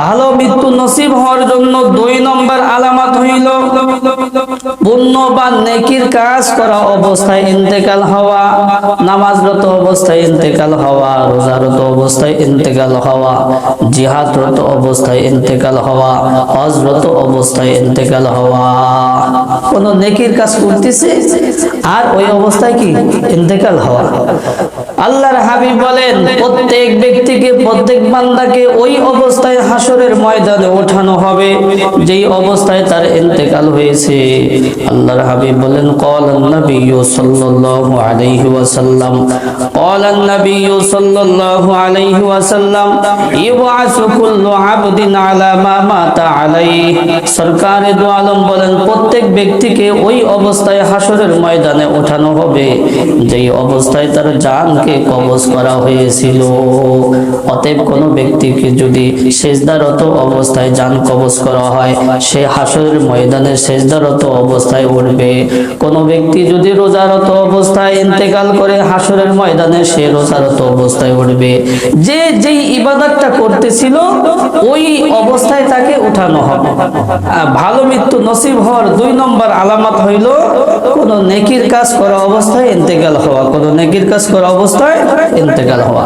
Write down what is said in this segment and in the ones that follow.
ভালো মৃত্যু নসিব হওয়ার জন্য দুই নম্বর আলামত হইল পুণ্য বা নেকির কাজ করা অবস্থায় ইন্তেকাল হওয়া, নামাজরত অবস্থায় ইন্তেকাল হওয়া, রোজারত অবস্থায় ইন্তেকাল হওয়া, জিহাদরত অবস্থায় ইন্তেকাল হওয়া, হজরত অবস্থায় ইন্তেকাল হওয়া। কোন নেকির কাজ করতেছে? আর ওই অবস্থায় কি? ইন্তেকাল হওয়া। আল্লাহর হাবিব বলেন প্রত্যেক ব্যক্তিকে প্রত্যেক বান্দাকে ওই অবস্থায় হাসরের ময়দানে ওঠানো হবে যেই অবস্থায় তার ইন্তেকাল হয়েছে আল্লাহর হাবিব বলেন قال النبي صلى الله عليه وسلم قال النبي صلى الله عليه وسلم يبعث كل عبد على ما مات عليه সরকারে দু আলম বলেন প্রত্যেক ব্যক্তিকে ওই অবস্থায় হাসরের ময়দানে ওঠানো হবে যেই অবস্থায় তার জানকে কবজ করা হয়েছিল অতএব কোনো ব্যক্তিকে যদি সেজদারত অবস্থায় জান কবজ করা হয়। সে হাসরের ময়দানে সেজদারত অবস্থায় উঠবে। কোনো ব্যক্তি যদি রোজারত অবস্থায় ইন্তেকাল করে হাসরের ময়দানে, সে রোজারত অবস্থায় উঠবে। যে যেই ইবাদতটা করতেছিল, ওই অবস্থায় তাকে উঠানো হবে। ভালো মৃত্যু নসিব হওয়ার দুই নম্বর আলামত হইল, কোন নেকির কাজ করা অবস্থায় ইন্তেকাল হওয়া, কোন নেকির কাজ করা অবস্থায় ইন্তেকাল হওয়া।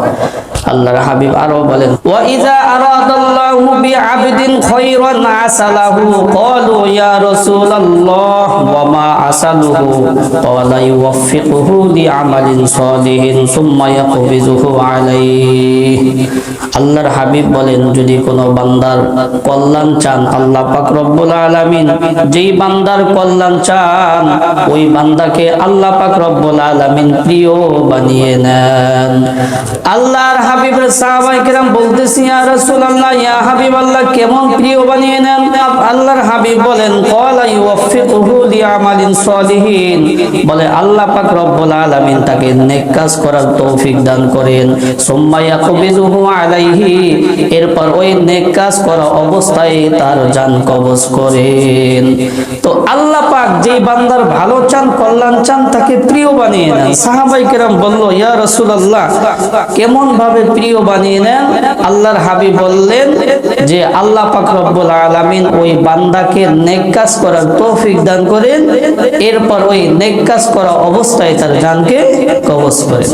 আল্লাহর হাবিব আরও বলেন, ওয়া ইযা আরাদাল্লাহু বিআবদিন খায়রান আসালাহু ক্বালু ইয়া রাসূলাল্লাহ ওয়া মা আসালুহু ক্বালা ইউওয়াফিকুহু লিআমালিন সালিহিন সুম্মা ইয়াকবিজুহু আলাইহি আল্লাহর হাবিব বলেন, যদি কোনো বান্দার কল্যাণ চান, আল্লাহ পাক রব্বুল আলামিন যেই বান্দার কল্যাণ চান, ওই বান্দাকে আল্লাহ পাক রব্বুল আলামিন প্রিয় বানিয়ে নেন। আল্লাহর হাবিবের সাহাবায়ে কেরাম বলতেছি, ইয়া রাসূলুল্লাহ, ইয়া হাবিব আল্লাহ কেমন প্রিয় বানিয়ে নেন? আল্লাহর হাবিব বলেন বলে, আল্লাহ পাক রব্বুল আলামিন তাকে নেক কাজ করার তৌফিক দান করেন। আলাইহি। এরপর ওই নেক কাজ করা অবস্থায় তার জান কবজ করেন। তো আল্লাহ পাক বান্দার ভালো চান, কল্যাণ চান, তাকে প্রিয় বানিয়ে নেন। সাহাবাই কেরাম বলল, ইয়া রাসূলুল্লাহ কেমন ভাবে প্রিয় বানিয়ে নেন? আল্লাহর হাবিব বললেন যে আল্লাহ পাক রব্বুল আলামিন ওই বান্দাকে নেক কাজ করার তৌফিক দান করেন, এরপর ওই নেক কাজ করা অবস্থায় তার জানকে কবজ করেন।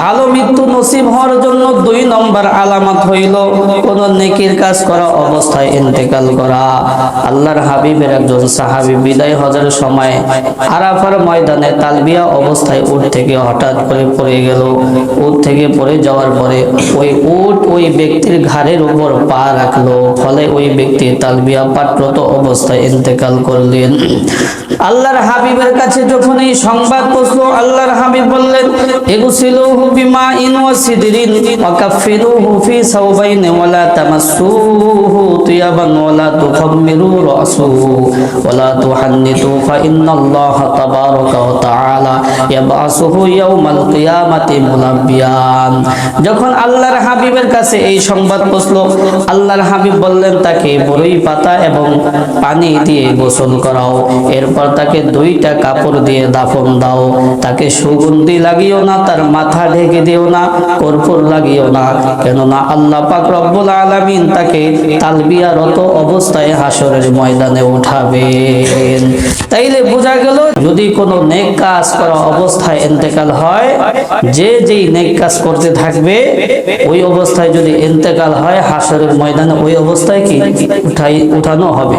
ভালো মৃত্যু নসিব হওয়ার জন্য দুই নম্বর আলামত হইল কোন নেকির কাজ করা অবস্থায় ইন্তেকাল করা। আল্লাহর হাবিবের একজন সাহাবী বিদায় হজের সময় আরাফার ময়দানে তালবিয়া অবস্থায় উট থেকে হঠাৎ করে পড়ে গেল। উট থেকে পড়ে যাওয়ার পরে ওই উট ওই ব্যক্তির ঘাড়ের উপর পা রাখল। ফলে ওই ব্যক্তি তালবিয়া পাঠরত অবস্থায় ইন্তেকাল করলেন। আল্লাহর হাবিবের কাছে যখন এই সংবাদ পৌঁছলো, আল্লাহর হাবিব বললেন এগুসিলুহু সাওবাইন ওয়া লা তামাসসুহু তিয়াবান ওয়া লা তুখাম্মিরু রাসুহু ওয়া লা তুহান্নিতু ফা ইন্নাল্লাহা তাবারাকা ওয়া তাআলা ইয়াবআসুহু ইয়াউমাল কিয়ামাতি মুনাব্বিয়ান। যখন আল্লাহর হাবিবের কাছে এই সংবাদ পৌঁছলো, আল্লাহর হাবিব বললেন, তাকে বড়ই পাতা এবং পানি দিয়ে গোসল করাও। এরপর তাকে দুইটা কাপড় দিয়ে দাফন দাও। তাকে সুগন্ধি লাগিও না, তার মাথা ঢেকে দিও না, কর্পূর লাগিও না। কেননা আল্লাহ পাক রব্বুল আলামিন তাকে তালবিয়ারত অবস্থায় হাসরের ময়দানে উঠাবেন। তাইলে বোঝা গেল, যদি কোনো নেক কাজ করা অবস্থায় ইন্তেকাল হয়, যে যেই নেক কাজ করতে থাকবে, ওই অবস্থায় যদি ইন্তেকাল হয় হাসরের ময়দানে, ওই অবস্থায় কি? উঠাই, উঠানো হবে।